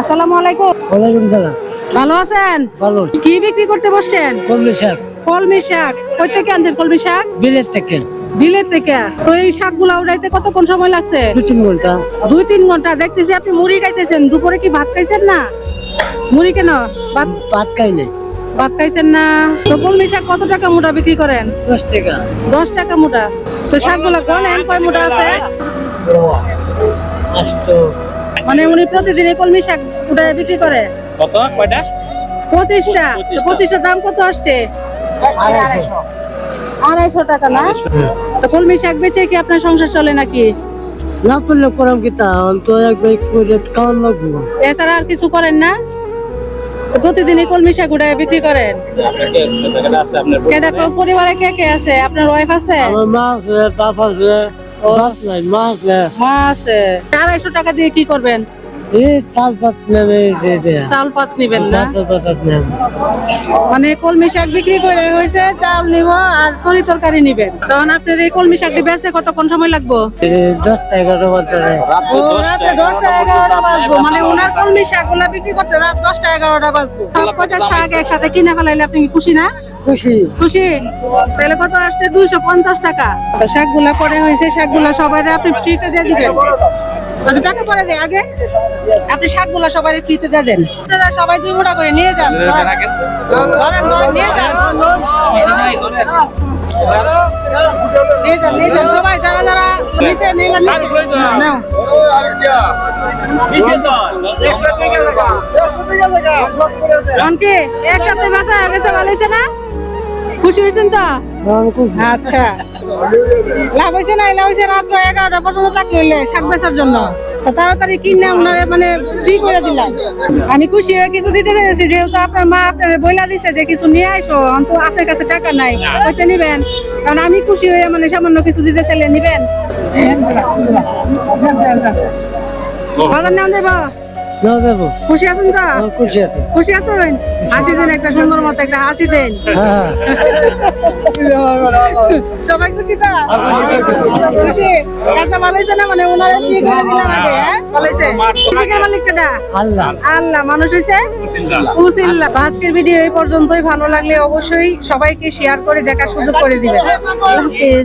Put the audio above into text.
আসসালামু আলাইকুম। ওয়ালাইকুম সালাম। ভালো আছেন? ভালো। কি বিক্রি করতে বসছেন? কলমি শাক। কলমি শাক। কই থেকে আনছেন কলমি শাক? বিলের থেকে। বিলের থেকে। তো এই শাকগুলা উঠাইতে কতক্ষণ সময় লাগছে? দু তিন ঘণ্টা। দুই তিন ঘণ্টা। দেখতেছি আপনি মুড়ি খাইতেছেন। দুপুরে কি ভাত খাইছেন না? মুড়ি কেন? ভাত ভাত খাই নাই। ভাত খাইছেন না? তো কলমি শাক কত টাকা মোটা বিক্রি করেন? দশ টাকা। দশ টাকা মোটা। তো শাকগুলা গনেন কয় মোটা আছে? মানে উনি প্রতিদিন এই কলমি শাক উঠায় বিক্রি করে। কত? কয়টা? পঁচিশটা। তো পঁচিশটার দাম কত আসছে? আড়াইশো টাকা না? তো কলমি শাক বেচে কি আপনার সংসার চলে নাকি? না করলে করাম কি তা? তো একবার করে খাওয়ান লাগবো। এছাড়া আর কিছু করেন না? প্রতিদিনই কলমি শাক উঠায় বিক্রি করেন। আপনাকে টাকাটা আছে আপনার কেডা পরিবারে কে কে আছে? আপনার ওয়াইফ আছে? আমার মা আছে বাপ আছে নাই আড়াইশো টাকা দিয়ে কি করবেন? চাল চাল মানে কলমি শাক বিক্রি করে হয়েছে চাউল নিব আর তরি তরকারি নিবেন। তখন আপনার এই কলমি শাকটি বেচতে কতক্ষণ সময় লাগবো? দশটা এগারো বাজারে দশটা এগারোটা বাজবো। মানে ওনার কলমি শাকগুলা বিক্রি করতে রাত দশটা এগারোটা বাজবো। সব কটা শাক একসাথে কিনে ফেলাইলে আপনি কি খুশি না? খুশি। খুশি? তাহলে কত আসছে? দুইশো পঞ্চাশ টাকা। শাকগুলা পরে হয়েছে শাকগুলা সবাই আপনি ফ্রিতে দিয়ে দিবেন। আচ্ছা টাকা পরে দেয় আগে। আপনি শাকগুলা সবাই ফ্রিতে দিয়ে দেন। আপনারা সবাই দুই মোটা করে নিয়ে যান। ধরেন ধরেন নিয়ে যান। নিয়ে যান নিয়ে যান। সবাই যারা যারা নিচে নিলাম নাও। এখন কি একসাথে বেচা গেছে ভালো হয়েছে না? খুশি হয়েছেন তো? আচ্ছা। লাভ হয়েছে না লাভ হয়েছে রাত এগারোটা পর্যন্ত চাকরি হইলে শাক বেচার জন্য। তাড়াতাড়ি কিনে আপনার মানে ফ্রি করে দিলাম। আমি খুশি হয়ে কিছু দিতে চাইছি যেহেতু আপনার মা আপনার বইলা দিছে যে কিছু নিয়ে আইসো অন্ত আপনার কাছে টাকা নাই ওইটা নিবেন? কারণ আমি খুশি হয়ে মানে সামান্য কিছু দিতে চাইলে নিবেন? বাজার নেওয়া যাব না দেবো খুশি আছেন তো? খুশি আছে। খুশি আছেন হাসি দেন একটা সুন্দর মতো একটা হাসি দেন। হ্যাঁ সবাই খুশি তো? খুশি? কাজটা ভালো না মানে ওনারা কি করে দিলাম আগে হ্যাঁ? ভালো হয়েছে কিসের মালিক কেডা আল্লাহ। আল্লাহ মানুষ হয়েছে উসিল্লাহ আজকের ভিডিও এই পর্যন্তই। ভালো লাগলে অবশ্যই সবাইকে শেয়ার করে দেখার সুযোগ করে দিবেন। আল্লাহ হাফেজ।